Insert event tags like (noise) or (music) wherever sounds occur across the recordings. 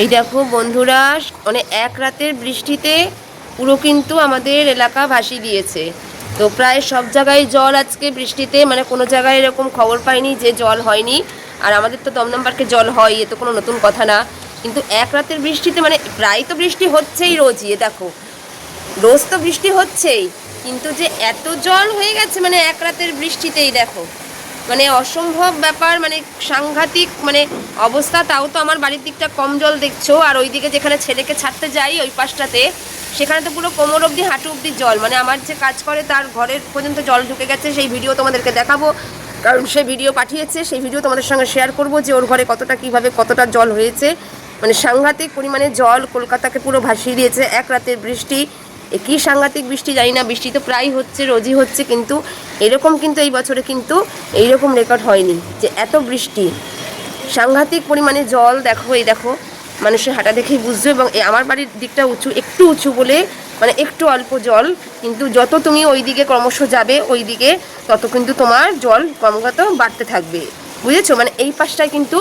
এই দেখো বন্ধুরা মানে এক রাতের বৃষ্টিতে পুরো কিন্তু আমাদের এলাকা ভাসিয়ে দিয়েছে। তো প্রায় সব জায়গায় জল আজকে বৃষ্টিতে মানে কোনো জায়গায় এরকম খবর পাইনি যে জল হয়নি। আর আমাদের তো দমদম পার্কে জল হয়, এ তো কোনো নতুন কথা না। কিন্তু এক রাতের বৃষ্টিতে মানে প্রায় তো বৃষ্টি হচ্ছেই রোজই, এ দেখো। রোজ তো বৃষ্টি হচ্ছেই, কিন্তু যে এত জল হয়ে গেছে মানে এক রাতের বৃষ্টিতেই দেখো। মানে অসম্ভব ব্যাপার মানে সাংঘাতিক মানে অবস্থা, তাও তো আমার বাড়ির দিকটা কম জল দেখছ। আর ওইদিকে যেখানে ছেলেকে ছাড়তে যাই, ওই পাশটাতে, সেখানে তো পুরো কোমর অবধি, হাঁটু অবধি জল। মানে আমার যে কাজ করে, তার ঘরের পর্যন্ত জল ঢুকে গেছে, সেই ভিডিও তোমাদেরকে দেখাবো। কারণ সে ভিডিও পাঠিয়েছে, সেই ভিডিও তোমাদের সঙ্গে শেয়ার করব যে ওর ঘরে কতটা কীভাবে কতটা জল হয়েছে। মানে সাংঘাতিক পরিমাণে জল কলকাতাকে পুরো ভাসিয়ে দিয়েছে। এক রাতের বৃষ্টি কী সাংঘাতিক বৃষ্টি, জানি না, বৃষ্টি তো প্রায় হচ্ছে, রোজই হচ্ছে, কিন্তু এরকম কিন্তু এই বছরে কিন্তু এইরকম রেকর্ড হয়নি যে এত বৃষ্টি। সাংঘাতিক পরিমাণে জল দেখো, এই দেখো, মানুষের হাঁটা দেখেই বুঝছ এবং আমার বাড়ির দিকটা উঁচু, একটু উঁচু বলে মানে একটু অল্প জল, কিন্তু যত তুমি ওই দিকে ক্রমশ যাবে ওই দিকে তত কিন্তু তোমার জল ক্রমাগত বাড়তে থাকবে। বুঝেছ? মানে এই পাশটায় কিন্তু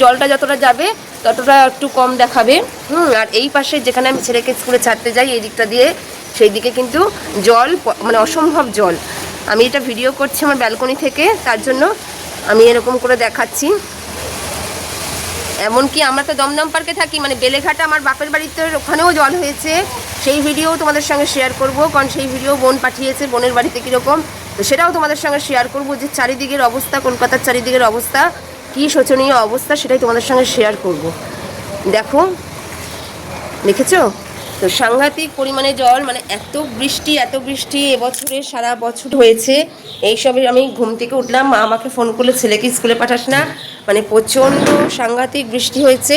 জলটা যতটা যাবে, ততটা একটু কম দেখাবে। হুম, আর এই পাশে যেখানে আমি ছেলেকে স্কুলে ছাড়তে যাই, এই দিকটা দিয়ে সেই দিকে কিন্তু জল মানে অসম্ভব জল। আমি এটা ভিডিও করছি আমার ব্যালকনি থেকে, তার জন্য আমি এরকম করে দেখাচ্ছি। এমনকি আমরা তো দমদম পার্কে থাকি মানে বেলেঘাটা আমার বাপের বাড়িতে ওখানেও জল হয়েছে। সেই ভিডিও তোমাদের সঙ্গে শেয়ার করব, কারণ সেই ভিডিও বোন পাঠিয়েছে, বোনের বাড়িতে কীরকম তো সেটাও তোমাদের সঙ্গে শেয়ার করব যে চারিদিকের অবস্থা, কলকাতার চারিদিকের অবস্থা, কী শোচনীয় অবস্থা সেটাই তোমাদের সঙ্গে শেয়ার করব। দেখো, দেখেছ? তো সাংঘাতিক পরিমাণে জল মানে এত বৃষ্টি এত বৃষ্টি এবছরে সারা বছর হয়েছে। এইসবে আমি ঘুম থেকে উঠলাম, মা আমাকে ফোন করলে, ছেলেকে স্কুলে পাঠাস না। মানে প্রচণ্ড সাংঘাতিক বৃষ্টি হয়েছে।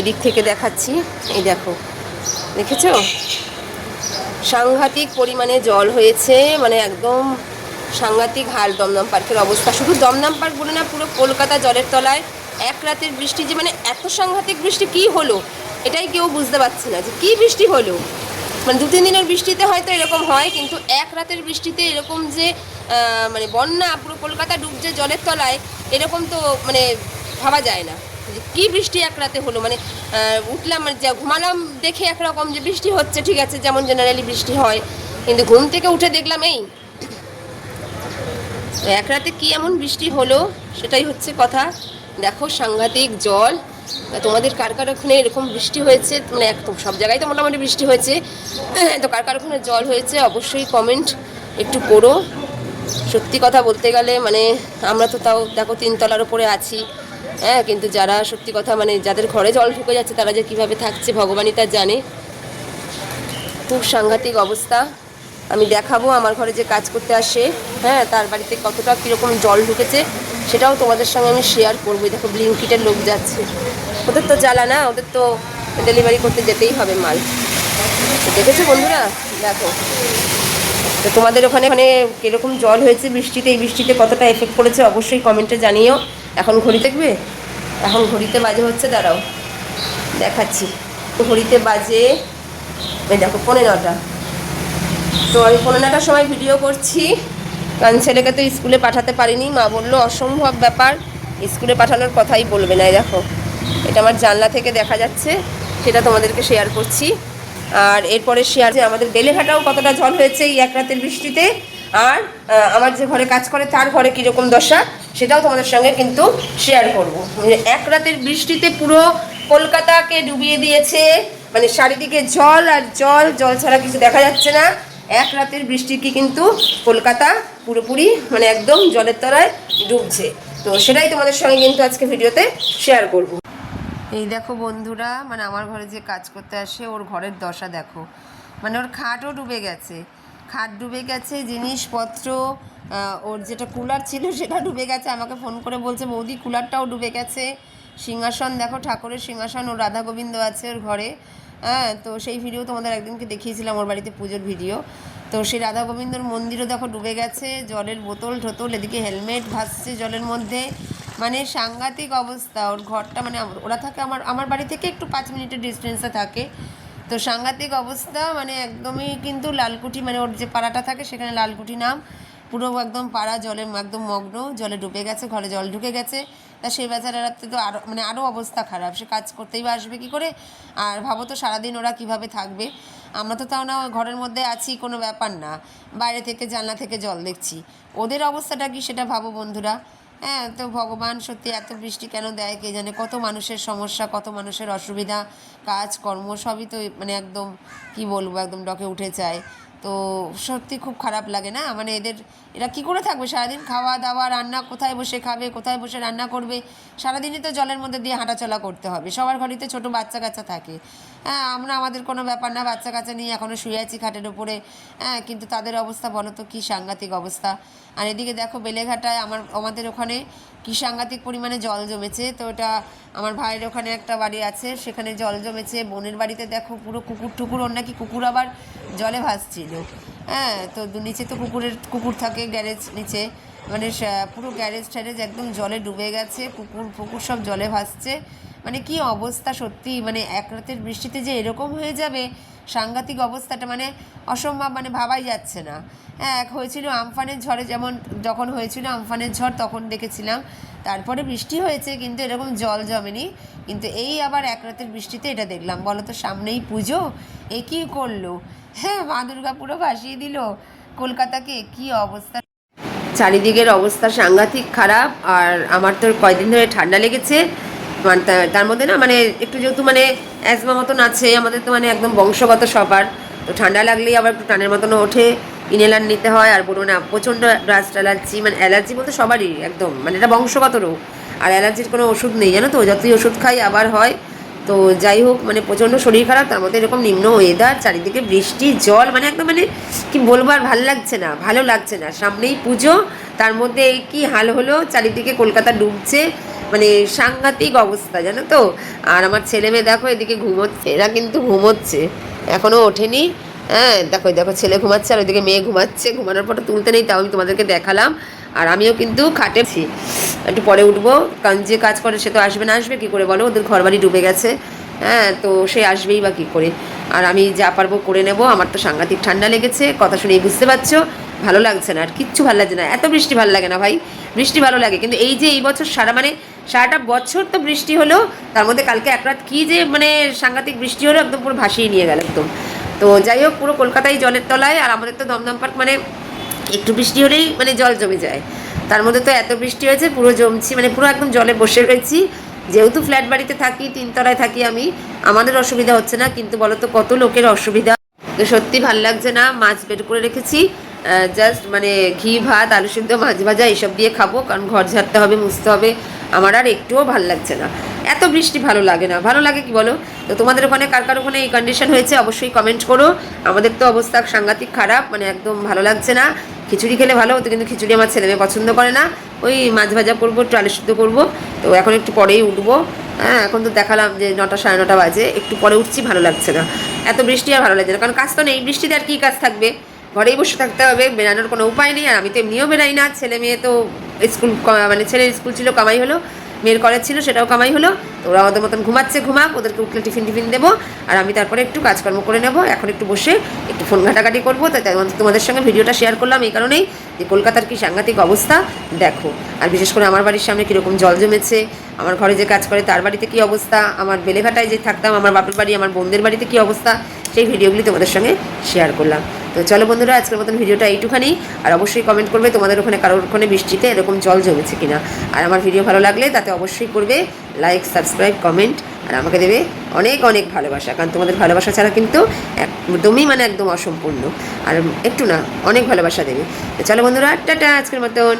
এদিক থেকে দেখাচ্ছি, এই দেখো। দেখেছ? সাংঘাতিক পরিমাণে জল হয়েছে মানে একদম সাংঘাতিক হাল দমদম পার্কের অবস্থা। শুধু দমদম পার্ক বলে না, পুরো কলকাতা জলের তলায় এক রাতের বৃষ্টি যে মানে এত সাংঘাতিক বৃষ্টি কি হলো? এটাই কেউ বুঝতে পারছে না যে, কি বৃষ্টি হলো? মানে দু তিন দিনের বৃষ্টিতে হয়তো এরকম হয়, কিন্তু এক রাতের বৃষ্টিতে এরকম যে মানে বন্যা পুরো কলকাতা ডুবছে জলের তলায়, এরকম তো মানে ভাবা যায় না। কি বৃষ্টি এক রাতে হলো? মানে উঠলাম মানে যা ঘুমালাম দেখে একরকম যে বৃষ্টি হচ্ছে, ঠিক আছে, যেমন জেনারেলি বৃষ্টি হয়। কিন্তু ঘুম থেকে উঠে দেখলাম, এই এক রাতে কি এমন বৃষ্টি হলো? সেটাই হচ্ছে কথা। দেখো, সাংঘাতিক জল। তোমাদের কার কার ওখানে এরকম বৃষ্টি হয়েছে? মানে একদম সব জায়গায় তো মোটামুটি বৃষ্টি হয়েছে। (clears throat) তো কার কার ওখানে জল হয়েছে অবশ্যই কমেন্ট একটু করো। সত্যি কথা বলতে গেলে মানে আমরা তো তাও, দেখো, তিনতলার উপরে আছি। হ্যাঁ কিন্তু যারা সত্যি কথা মানে যাদের ঘরে জল ঢুকে যাচ্ছে, তারা যে কীভাবে থাকছে ভগবানই তা জানে। খুব সাংঘাতিক অবস্থা। আমি দেখাবো আমার ঘরে যে কাজ করতে আসে। হ্যাঁ তার বাড়িতে কতটা কীরকম জল ঢুকেছে, সেটাও তোমাদের সঙ্গে আমি শেয়ার করব। দেখো, ব্লিঙ্কিটের লোক যাচ্ছে। ওদের তো জ্বালা না, ওদের তো ডেলিভারি করতে যেতেই হবে মাল। দেখেছ বন্ধুরা? দেখো। তো তোমাদের ওখানে ওখানে কীরকম জল হয়েছে বৃষ্টিতে, এই বৃষ্টিতে কতটা এফেক্ট করেছে অবশ্যই কমেন্টে জানিও। এখন ঘড়ি দেখবে? এখন ঘড়িতে বাজে হচ্ছে, দাঁড়াও, দেখাচ্ছি। ঘড়িতে বাজে, এই দেখো পনেরো নটা। তো আমি পনেরো নটার সময় ভিডিও করছি। কারণ ছেলেকে তো স্কুলে পাঠাতে পারিনি। মা বলল, অসম্ভব ব্যাপার। স্কুলে পাঠানোর কথাই বলবে না। দেখো, এটা আমার জানলা থেকে দেখা যাচ্ছে, সেটা তোমাদেরকে শেয়ার করছি। আর এরপরে শেয়ার যে আমাদের বেলেঘাটাও কতটা জল হয়েছে এই এক রাতের বৃষ্টিতে। আর আমার যে ঘরে কাজ করে, তার ঘরে কীরকম দশা? সেটাও তোমাদের সঙ্গে কিন্তু শেয়ার করব। মানে এক রাতের বৃষ্টিতে পুরো কলকাতাকে ডুবিয়ে দিয়েছে মানে চারিদিকে জল আর জল জল ছাড়া কিছু দেখা যাচ্ছে না। এক রাতের বৃষ্টি কি কিন্তু কলকাতা পুরোপুরি মানে একদম জলের তলায় ডুবছে। তো সেটাই তোমাদের সঙ্গে কিন্তু আজকে ভিডিওতে শেয়ার করব। এই দেখো বন্ধুরা মানে আমার ঘরে যে কাজ করতে আসে, ওর ঘরের দশা দেখো। মানে ওর খাটও ডুবে গেছে। খাট ডুবে গেছে, জিনিসপত্র ওর যেটা কুলার ছিল সেটা ডুবে গেছে, আমাকে ফোন করে বলছে, বৌদি, কুলারটাও ডুবে গেছে। সিংহাসন, দেখো, ঠাকুরের সিংহাসন, ও রাধা গোবিন্দ আছে ওর ঘরে। হ্যাঁ তো সেই ভিডিও তোমাদের একদিনকে দেখিয়েছিলাম, ওর বাড়িতে পুজোর ভিডিও তো সেই রাধা গোবিন্দর মন্দিরও দেখো ডুবে গেছে, জলের বোতল টোতল এদিকে হেলমেট ভাসছে জলের মধ্যে। মানে সাংঘাতিক অবস্থা, ওর ঘরটা মানে ওরা থাকে আমার আমার বাড়ি থেকে একটু পাঁচ মিনিটের ডিস্টেন্সে থাকে। তো সাংঘাতিক অবস্থা মানে একদমই কিন্তু লালকুঠি মানে ওর যে পাড়াটা থাকে সেখানে লালকুঠি নাম। পুরো একদম পাড়া জলে একদম মগ্ন, জলে ডুবে গেছে, ঘরে জল ঢুকে গেছে। তা সেই বেচারাতে তো আরও মানে আরও অবস্থা খারাপ। সে কাজ করতেই বা আসবে কী করে? আর ভাবো তো সারাদিন ওরা কীভাবে থাকবে। আমরা তো তাও না ঘরের মধ্যে আছি, কোনো ব্যাপার না। বাইরে থেকে জানলা থেকে জল দেখছি। ওদের অবস্থাটা কি সেটা ভাবো বন্ধুরা। হ্যাঁ তো ভগবান সত্যি এত বৃষ্টি কেন দেয় কে জানে? কত মানুষের সমস্যা, কত মানুষের অসুবিধা, কাজ, কর্ম সবই তো মানে একদম, কি বলব, একদম ডকে উঠে যায়। তো সত্যি খুব খারাপ লাগে না? মানে এদের, এরা কি করে থাকবে? সারাদিন খাওয়া দাওয়া, রান্না কোথায় বসে খাবে, কোথায় বসে রান্না করবে? সারাদিনই তো জলের মধ্যে দিয়ে হাঁটাচলা করতে হবে। সবার ঘরেতে ছোটো বাচ্চা কাচ্চা থাকে। হ্যাঁ আমরা আমাদের কোনো ব্যাপার না বাচ্চা কাচ্চা নিয়ে এখনও শুয়ে আছি খাটের উপরে। হ্যাঁ কিন্তু তাদের অবস্থা বলো তো, কী সাংঘাতিক অবস্থা। আর এদিকে দেখো বেলেঘাটায় আমার, আমাদের ওখানে কী সাংঘাতিক পরিমাণে জল জমেছে। তো এটা আমার ভাইয়ের ওখানে একটা বাড়ি আছে, সেখানে জল জমেছে। বোনের বাড়িতে দেখো পুরো কুকুর টুকুর ওর নাকি কুকুর আবার জলে ভাসছিল। হ্যাঁ তো নিচে তো কুকুরের, কুকুর থাকে গ্যারেজ নিচে। মানে পুরো গ্যারেজ ট্যারেজ একদম জলে ডুবে গেছে কুকুর পুকুর সব জলে ভাসছে। মানে কি অবস্থা সত্যি? মানে এক রাতের বৃষ্টিতে যে এরকম হয়ে যাবে, সাংঘাতিক অবস্থাটা মানে অসম্ভব মানে ভাবাই যাচ্ছে না। হ্যাঁ এক হয়েছিল আমফানের ঝড়ে যেমন যখন হয়েছিল আমফানের ঝড় তখন দেখেছিলাম। তারপরে বৃষ্টি হয়েছে, কিন্তু এরকম জল জমেনি। কিন্তু এই আবার এক রাতের বৃষ্টিতে এটা দেখলাম। বলো তো সামনেই পুজো, এ কী করল? হ্যাঁ মা দুর্গা পুরো ভাসিয়ে দিল। কলকাতাকে কি অবস্থা? চারিদিকের অবস্থা সাংঘাতিক খারাপ, আর আমার তো কয়দিন ধরে ঠান্ডা লেগেছে। মানে তার মধ্যে না মানে একটু যেহেতু মানে অ্যাজমা মতন আছে, আমাদের তো মানে একদম বংশগত সবার, তো ঠান্ডা লাগলেই আবার একটু টানের মতন ওঠে ইনহেলার নিতে হয়, আর বলুন না, প্রচণ্ড ডাস্ট অ্যালার্জি মানে অ্যালার্জি বলতে সবারই একদম মানে এটা বংশগত রোগ, আর অ্যালার্জির কোনো ওষুধ নেই, জানো তো? যতই ওষুধ খাই আবার হয়, তো যাই হোক মানে প্রচণ্ড শরীর খারাপ, তার মধ্যে এরকম নিম্ন ওয়েদার চারিদিকে বৃষ্টি, জল মানে একদম মানে কি বলব আর ভালো লাগছে না, ভালো লাগছে না, সামনেই পুজো, তার মধ্যে কি হাল হলো, চারিদিকে কলকাতা ডুবছে মানে সাংঘাতিক অবস্থা, জানো তো? আর আমার ছেলে মেয়ে দেখো, এদিকে ঘুমোচ্ছে। এরা কিন্তু ঘুমোচ্ছে। এখনও ওঠেনি। হ্যাঁ দেখো দেখো, ছেলে ঘুমাচ্ছে আর ওইদিকে মেয়ে ঘুমাচ্ছে। ঘুমানোর পর তুলতে নেই, তাও আমি তোমাদেরকে দেখালাম। আর আমিও কিন্তু খাটেছি একটু পরে উঠবো। কারণ যে কাজ করে সে তো আসবে না, আসবে কী করে বলো? ওদের ঘর বাড়ি ডুবে গেছে। হ্যাঁ তো সে আসবেই বা কী করে। আর আমি যা পারব করে নেব। আমার তো সাংঘাতিক ঠান্ডা লেগেছে। কথা শুনেই বুঝতে পারছ। ভালো লাগছে না, আর কিচ্ছু ভালো লাগছে না। এত বৃষ্টি ভালো লাগে না ভাই, বৃষ্টি ভালো লাগে। কিন্তু এই যে এই বছর সারা মানে সারাটা বছর তো বৃষ্টি হলো, তার মধ্যে কালকে এক রাত কী যে মানে সাংঘাতিক বৃষ্টি হলো একদম পুরো ভাসিয়ে নিয়ে গেল একদম। তো যাই হোক, পুরো কলকাতায় জলের তলায়, আর আমাদের তো দমদম পার্ক মানে একটু বৃষ্টি হলেই মানে জল জমে যায়। তার মধ্যে তো এত বৃষ্টি হয়েছে, পুরো জমছি মানে পুরো একদম জলে বসে রয়েছি। যেহেতু ফ্ল্যাট বাড়িতে থাকি, তিনতলায় থাকি আমি, আমাদের অসুবিধা হচ্ছে না, কিন্তু বলো তো কত লোকের অসুবিধা? তো সত্যি ভালো লাগছে না, মাছ বের করে রেখেছি। জাস্ট মানে ঘি, ভাত, আলু সিদ্ধ মাছ ভাজা এইসব দিয়ে খাব, কারণ ঘর ঝাড়তে হবে, মুছতে হবে। আমার আর একটুও ভালো লাগছে না। এত বৃষ্টি ভালো লাগে না। ভালো লাগে কি বলো? তো তোমাদের ওখানে কার কার ওখানে এই কন্ডিশন হয়েছে অবশ্যই কমেন্ট করো। আমাদের তো অবস্থা সাংঘাতিক খারাপ মানে একদম ভালো লাগছে না। খিচুড়ি খেলে ভালো হতো, কিন্তু খিচুড়ি আমার ছেলে মেয়ে পছন্দ করে না। ওই মাছ ভাজা করব, একটু আলু সিদ্ধ করব। তো এখন একটু পরেই উঠবো। হ্যাঁ এখন তো দেখালাম যে নটা সাড়ে নটা বাজে। একটু পরে উঠছি, ভালো লাগছে না। এত বৃষ্টি আর ভালো লাগছে না। কারণ কাজ তো নেই। বৃষ্টিতে আর কী কাজ থাকবে? ঘরেই বসে থাকতে হবে বেরানোর কোনো উপায় নেই। আর আমি তো এমনিও বেরাই না। ছেলে মেয়ে তো স্কুল মানে ছেলের স্কুল ছিল, কামাই হলো। মেয়ের কলেজ ছিল, সেটাও কামাই হলো। তো ওরা ওদের মতন ঘুমাচ্ছে, ঘুমাক, ওদেরকে উঠলে টিফিন টিফিন দেবো। আর আমি তারপরে একটু কাজকর্ম করে নেব। এখন একটু বসে একটু ফোন ঘাটাঘাটি করব। তাই তোমাদের সঙ্গে ভিডিওটা শেয়ার করলাম এই কারণেই যে কলকাতার কি সাংঘাতিক অবস্থা, দেখো। আর বিশেষ করে আমার বাড়ির সামনে কীরকম জল জমেছে, আমার ঘরে যে কাজ করে তার বাড়িতে কী অবস্থা, আমার বেলেঘাটায় যে থাকতাম, আমার বাপের বাড়ি, আমার বোনদের বাড়িতে কী অবস্থা সেই ভিডিওগুলি তোমাদের সঙ্গে শেয়ার করলাম। তো চলো বন্ধুরা, আজকের মতন ভিডিওটা এইটুখানি। আর অবশ্যই কমেন্ট করবে তোমাদের ওখানে কারোর ওখানে বৃষ্টিতে এরকম জল জমেছে কিনা। আর আমার ভিডিও ভালো লাগলে তাতে অবশ্যই করবে লাইক সাবস্ক্রাইব কমেন্ট আর আমাকে দেবে অনেক অনেক ভালোবাসা। কারণ তোমাদের ভালোবাসা ছাড়া কিন্তু একদমই মানে একদম অসম্পূর্ণ। আর একটু না, অনেক ভালোবাসা দেবে। তো চলো বন্ধুরা, টাটা আজকের মতন।